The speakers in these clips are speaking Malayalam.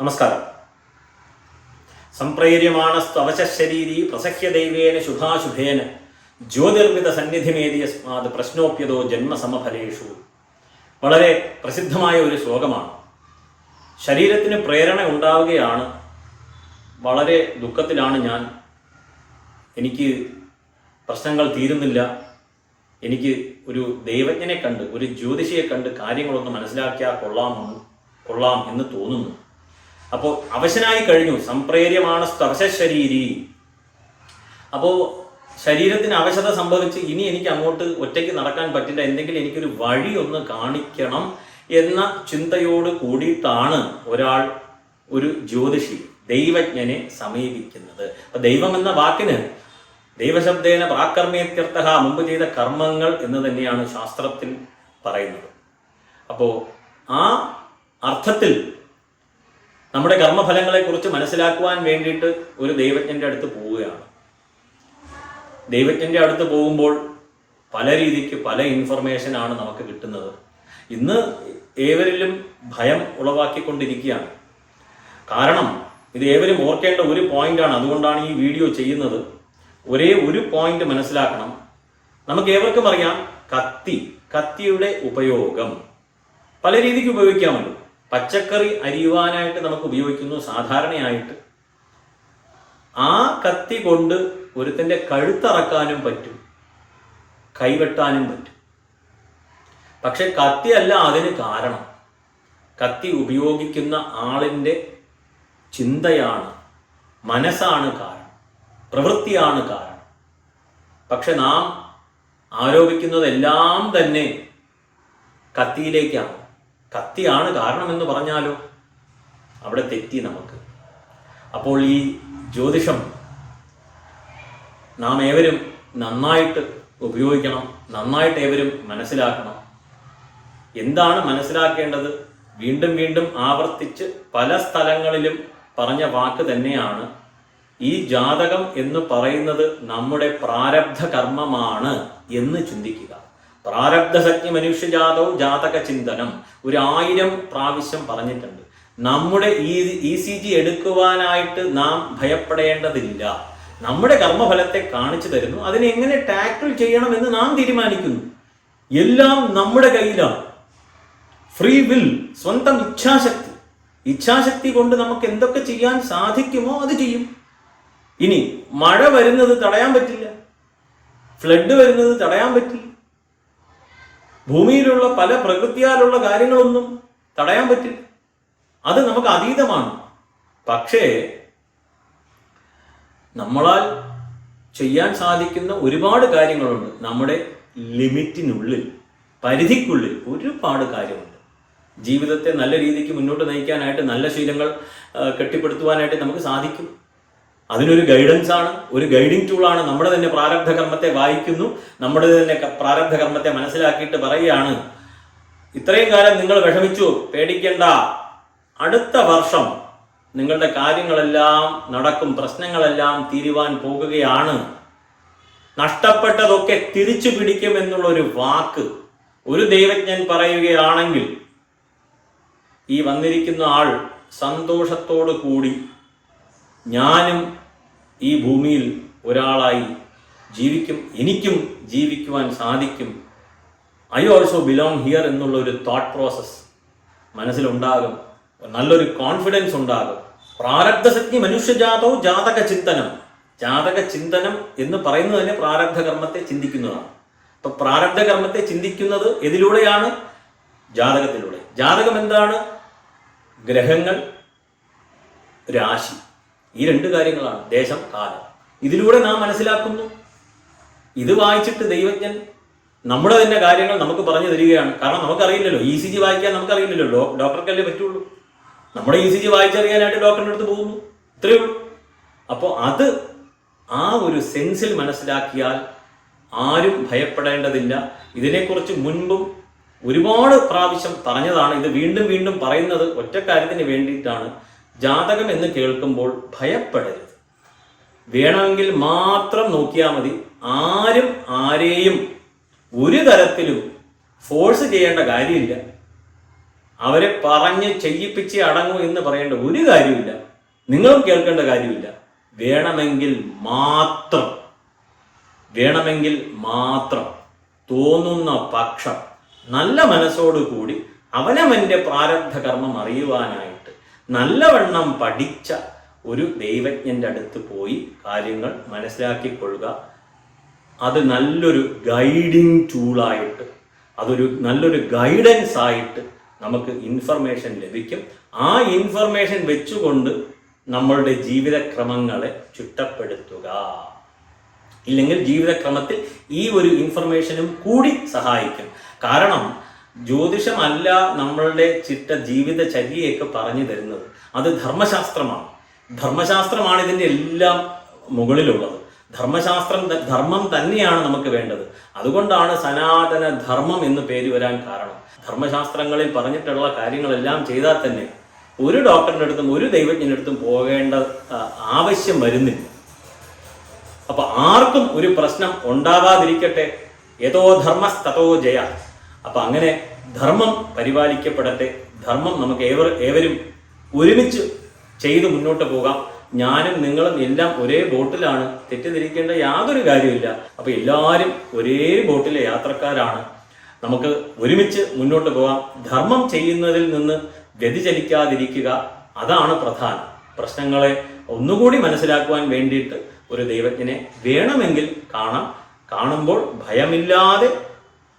നമസ്കാരം. സംപ്രേര്യമാണസ്തവശരീരി പ്രസഹ്യ ദൈവേന ശുഭാശുഭേന ജ്യോതിർമിത സന്നിധിമേതിയസ്മാത് പ്രശ്നോപ്യതോ ജന്മസമഫലേഷു. വളരെ പ്രസിദ്ധമായ ഒരു ശ്ലോകമാണ്. ശരീരത്തിന് പ്രേരണ ഉണ്ടാവുകയാണ്. വളരെ ദുഃഖത്തിലാണ് ഞാൻ. എനിക്ക് പ്രശ്നങ്ങൾ തീരുന്നില്ല. എനിക്ക് ഒരു ദൈവജ്ഞനെ കണ്ട് ഒരു ജ്യോതിഷിയെ കണ്ട് കാര്യങ്ങളൊന്ന് മനസ്സിലാക്കിയാൽ കൊള്ളാം കൊള്ളാം എന്ന് തോന്നുന്നു. അപ്പോൾ അവശനായി കഴിഞ്ഞു. സംപ്രേര്യമാണ് സ്പർശശരീരി അപ്പോൾ ശരീരത്തിന് അവശത സംഭവിച്ച് ഇനി എനിക്ക് അങ്ങോട്ട് ഒറ്റയ്ക്ക് നടക്കാൻ പറ്റില്ല. എന്തെങ്കിലും എനിക്കൊരു വഴി ഒന്ന് കാണിക്കണം എന്ന ചിന്തയോട് കൂടിയിട്ടാണ് ഒരാൾ ഒരു ജ്യോതിഷി ദൈവജ്ഞനെ സമീപിക്കുന്നത്. അപ്പൊ ദൈവം എന്ന വാക്കിന് ദൈവശബ്ദേന പ്രാകർമ്മേത്യർത്ഥ മുമ്പ് ചെയ്ത കർമ്മങ്ങൾ എന്ന് തന്നെയാണ് ശാസ്ത്രത്തിൽ പറയുന്നത്. അപ്പോ ആ അർത്ഥത്തിൽ നമ്മുടെ കർമ്മഫലങ്ങളെക്കുറിച്ച് മനസ്സിലാക്കുവാൻ വേണ്ടിയിട്ട് ഒരു ദൈവജ്ഞന്റെ അടുത്ത് പോവുകയാണ്. ദൈവജ്ഞന്റെ അടുത്ത് പോകുമ്പോൾ പല രീതിക്ക് പല ഇൻഫർമേഷൻ ആണ് നമുക്ക് കിട്ടുന്നത്. ഇന്ന് ഏവരിലും ഭയം ഉളവാക്കിക്കൊണ്ടിരിക്കുകയാണ്. കാരണം ഇത് ഏവരും ഓർക്കേണ്ട ഒരു പോയിന്റ് ആണ്. അതുകൊണ്ടാണ് ഈ വീഡിയോ ചെയ്യുന്നത്. ഒരേ ഒരു പോയിന്റ് മനസ്സിലാക്കണം. നമുക്ക് ഏവർക്കും അറിയാം കത്തി കത്തിയുടെ ഉപയോഗം. പല രീതിക്ക് ഉപയോഗിക്കാമല്ലോ. പച്ചക്കറി അരിയുവാനായിട്ട് നമുക്ക് ഉപയോഗിക്കുന്നു സാധാരണയായിട്ട്. ആ കത്തി കൊണ്ട് ഒരുത്തന്റെ കഴുത്തറക്കാനും പറ്റും. കൈവെട്ടാനും പറ്റും. പക്ഷെ കത്തിയല്ല അതിന് കാരണം. കത്തി ഉപയോഗിക്കുന്ന ആളിന്റെ ചിന്തയാണ് മനസ്സാണ് കാരണം പ്രവൃത്തിയാണ് കാരണം. പക്ഷെ നാം ആരോപിക്കുന്നതെല്ലാം തന്നെ കത്തിയിലേക്കാണ്. കത്തിയാണ് കാരണമെന്ന് പറഞ്ഞാലോ? അവിടെ തെറ്റി നമുക്ക്. അപ്പോൾ ഈ ജ്യോതിഷം നാം ഏവരും നന്നായിട്ട് ഉപയോഗിക്കണം നന്നായിട്ട് ഏവരും മനസ്സിലാക്കണം. എന്താണ് മനസ്സിലാക്കേണ്ടത്? വീണ്ടും വീണ്ടും ആവർത്തിച്ച് പല സ്ഥലങ്ങളിലും പറഞ്ഞ വാക്ക് തന്നെയാണ്. ഈ ജാതകം എന്ന് പറയുന്നത് നമ്മുടെ പ്രാരബ്ധ കർമ്മമാണ് എന്ന് ചിന്തിക്കുക. പ്രാരബ്ധസജ്ഞ മനുഷ്യജാതവും ജാതക ചിന്തനം ഒരു ആയിരം പ്രാവശ്യം പറഞ്ഞിട്ടുണ്ട്. നമ്മുടെ ഈ ഇ സി ജി എടുക്കുവാനായിട്ട് നാം ഭയപ്പെടേണ്ടതില്ല. നമ്മുടെ കർമ്മഫലത്തെ കാണിച്ചു തരുന്നു. അതിനെ എങ്ങനെ ടാക്കിൾ ചെയ്യണമെന്ന് നാം തീരുമാനിക്കുന്നു. എല്ലാം നമ്മുടെ കയ്യിലാണ്. ഫ്രീ വിൽ സ്വന്തം ഇച്ഛാശക്തി. ഇച്ഛാശക്തി കൊണ്ട് നമുക്ക് എന്തൊക്കെ ചെയ്യാൻ സാധിക്കുമോ അത് ചെയ്യും. ഇനി മഴ വരുന്നത് തടയാൻ പറ്റില്ല. ഫ്ലഡ് വരുന്നത് തടയാൻ പറ്റില്ല. ഭൂമിയിലുള്ള പല പ്രകൃതിയാലുള്ള കാര്യങ്ങളൊന്നും തടയാൻ പറ്റില്ല. അത് നമുക്ക് അതീതമാണ്. പക്ഷേ നമ്മളാൽ ചെയ്യാൻ സാധിക്കുന്ന ഒരുപാട് കാര്യങ്ങളുണ്ട്. നമ്മുടെ ലിമിറ്റിനുള്ളിൽ പരിധിക്കുള്ളിൽ ഒരുപാട് കാര്യമുണ്ട്. ജീവിതത്തെ നല്ല രീതിക്ക് മുന്നോട്ട് നയിക്കാനായിട്ട് നല്ല ശീലങ്ങൾ കെട്ടിപ്പടുത്തുവാനായിട്ട് നമുക്ക് സാധിക്കും. അതിനൊരു ഗൈഡൻസ് ആണ് ഒരു ഗൈഡിങ് ടൂളാണ് നമ്മുടെ തന്നെ പ്രാരബ്ധ കർമ്മത്തെ വായിക്കുന്നു നമ്മുടെ തന്നെ പ്രാരബ്ധ കർമ്മത്തെ മനസ്സിലാക്കിയിട്ട് പറയുകയാണ് ഇത്രയും കാലം നിങ്ങൾ വിഷമിച്ചു പേടിക്കേണ്ട. അടുത്ത വർഷം നിങ്ങളുടെ കാര്യങ്ങളെല്ലാം നടക്കും പ്രശ്നങ്ങളെല്ലാം തീരുവാൻ പോകുകയാണ്. നഷ്ടപ്പെട്ടതൊക്കെ തിരിച്ചു പിടിക്കും ഒരു വാക്ക് ഒരു ദൈവജ്ഞൻ പറയുകയാണെങ്കിൽ ഈ വന്നിരിക്കുന്ന ആൾ സന്തോഷത്തോടു കൂടി ഞാനും ഈ ഭൂമിയിൽ ഒരാളായി ജീവിക്കും എനിക്കും ജീവിക്കുവാൻ സാധിക്കും. ഐ ഓൾസോ ബിലോങ് ഹിയർ എന്നുള്ള ഒരു തോട്ട് പ്രോസസ് മനസ്സിലുണ്ടാകും. നല്ലൊരു കോൺഫിഡൻസ് ഉണ്ടാകും. പ്രാരബ്ധസജ്ഞി മനുഷ്യജാതവും ജാതക ചിന്തനം. ജാതക ചിന്തനം എന്ന് പറയുന്നത് തന്നെ പ്രാരബ്ധ കർമ്മത്തെ ചിന്തിക്കുന്നതാണ്. അപ്പൊ പ്രാരബ്ധ കർമ്മത്തെ ചിന്തിക്കുന്നത് എതിലൂടെയാണ് ജാതകത്തിലൂടെ. ജാതകം എന്താണ്? ഗ്രഹങ്ങൾ രാശി. ഈ രണ്ട് കാര്യങ്ങളാണ് ദേശം കാലം. ഇതിലൂടെ നാം മനസ്സിലാക്കുന്നു. ഇത് വായിച്ചിട്ട് ദൈവജ്ഞൻ നമ്മുടെ തന്നെ കാര്യങ്ങൾ നമുക്ക് പറഞ്ഞു തരികയാണ്. കാരണം നമുക്കറിയില്ലല്ലോ. ഇ സി ജി വായിക്കാൻ നമുക്കറിയില്ലല്ലോ. ഡോക്ടർക്കല്ലേ പറ്റുള്ളൂ. നമ്മുടെ ഇ സി ജി വായിച്ചറിയാനായിട്ട് ഡോക്ടറിന്റെ അടുത്ത് പോകുന്നു. ഇത്രയേ ഉള്ളൂ. അപ്പോൾ അത് ആ ഒരു സെൻസിൽ മനസ്സിലാക്കിയാൽ ആരും ഭയപ്പെടേണ്ടതില്ല. ഇതിനെക്കുറിച്ച് മുൻപും ഒരുപാട് പ്രാവശ്യം പറഞ്ഞതാണ്. ഇത് വീണ്ടും വീണ്ടും പറയുന്നത് ഒറ്റ കാര്യത്തിന് വേണ്ടിയിട്ടാണ്. ജാതകം എന്ന് കേൾക്കുമ്പോൾ ഭയപ്പെടരുത്. വേണമെങ്കിൽ മാത്രം നോക്കിയാൽ മതി. ആരും ആരെയും ഒരു തരത്തിലും ഫോഴ്സ് ചെയ്യേണ്ട കാര്യമില്ല. അവരെ പറഞ്ഞ് ചെയ്യിപ്പിച്ച് അടങ്ങൂ എന്ന് പറയേണ്ട ഒരു കാര്യമില്ല. നിങ്ങളും കേൾക്കേണ്ട കാര്യമില്ല. വേണമെങ്കിൽ മാത്രം വേണമെങ്കിൽ മാത്രം തോന്നുന്ന പക്ഷം നല്ല മനസ്സോടുകൂടി അവനവന്റെ പ്രാരബ്ധ കർമ്മം അറിയുവാനായിട്ട് നല്ലവണ്ണം പഠിച്ച ഒരു ദൈവജ്ഞന്റെ അടുത്ത് പോയി കാര്യങ്ങൾ മനസ്സിലാക്കിക്കൊള്ളുക. അത് നല്ലൊരു ഗൈഡിങ് ടൂളായിട്ട് അതൊരു നല്ലൊരു ഗൈഡൻസ് ആയിട്ട് നമുക്ക് ഇൻഫർമേഷൻ ലഭിക്കും. ആ ഇൻഫർമേഷൻ വെച്ചുകൊണ്ട് നമ്മളുടെ ജീവിതക്രമങ്ങളെ ചുറ്റപ്പെടുത്തുക. ഇല്ലെങ്കിൽ ജീവിതക്രമത്തിൽ ഈ ഒരു ഇൻഫർമേഷനും കൂടി സഹായിക്കും. കാരണം ജ്യോതിഷമല്ല നമ്മളുടെ ചിട്ട ജീവിത ചര്യയൊക്കെ പറഞ്ഞു തരുന്നത്. അത് ധർമ്മശാസ്ത്രമാണ്. ധർമ്മശാസ്ത്രമാണ് ഇതിന്റെ എല്ലാം മുകളിലുള്ളത്. ധർമ്മശാസ്ത്രം ധർമ്മം തന്നെയാണ് നമുക്ക് വേണ്ടത്. അതുകൊണ്ടാണ് സനാതന ധർമ്മം എന്ന് പേര് വരാൻ കാരണം. ധർമ്മശാസ്ത്രങ്ങളിൽ പറഞ്ഞിട്ടുള്ള കാര്യങ്ങളെല്ലാം ചെയ്താൽ തന്നെ ഒരു ഡോക്ടറിന്റെ അടുത്തും ഒരു ദൈവജ്ഞന്റെ അടുത്തും പോകേണ്ട ആവശ്യം വരുന്നില്ല. അപ്പൊ ആർക്കും ഒരു പ്രശ്നം ഉണ്ടാകാതിരിക്കട്ടെ. യഥോ ധർമ്മസ്തോ ജയ. അപ്പൊ അങ്ങനെ ധർമ്മം പരിപാലിക്കപ്പെടട്ടെ. ധർമ്മം നമുക്ക് ഏവർ ഏവരും ഒരുമിച്ച് ചെയ്ത് മുന്നോട്ട് പോകാം. ഞാനും നിങ്ങളും എല്ലാം ഒരേ ബോട്ടിലാണ്. തെറ്റിദ്ധരിക്കേണ്ട യാതൊരു കാര്യമില്ല അപ്പൊ എല്ലാവരും ഒരേ ബോട്ടിലെ യാത്രക്കാരാണ്. നമുക്ക് ഒരുമിച്ച് മുന്നോട്ട് പോകാം. ധർമ്മം ചെയ്യുന്നതിൽ നിന്ന് വ്യതിചലിക്കാതിരിക്കുക അതാണ് പ്രധാനം. പ്രശ്നങ്ങളെ ഒന്നുകൂടി മനസ്സിലാക്കുവാൻ വേണ്ടിയിട്ട് ഒരു ദൈവജ്ഞനെ വേണമെങ്കിൽ കാണാം. കാണുമ്പോൾ ഭയമില്ലാതെ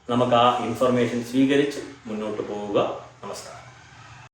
നമുക്ക് ആ ഇൻഫർമേഷൻ സ്വീകരിച്ച് മുന്നോട്ട് പോവുക. നമസ്കാരം.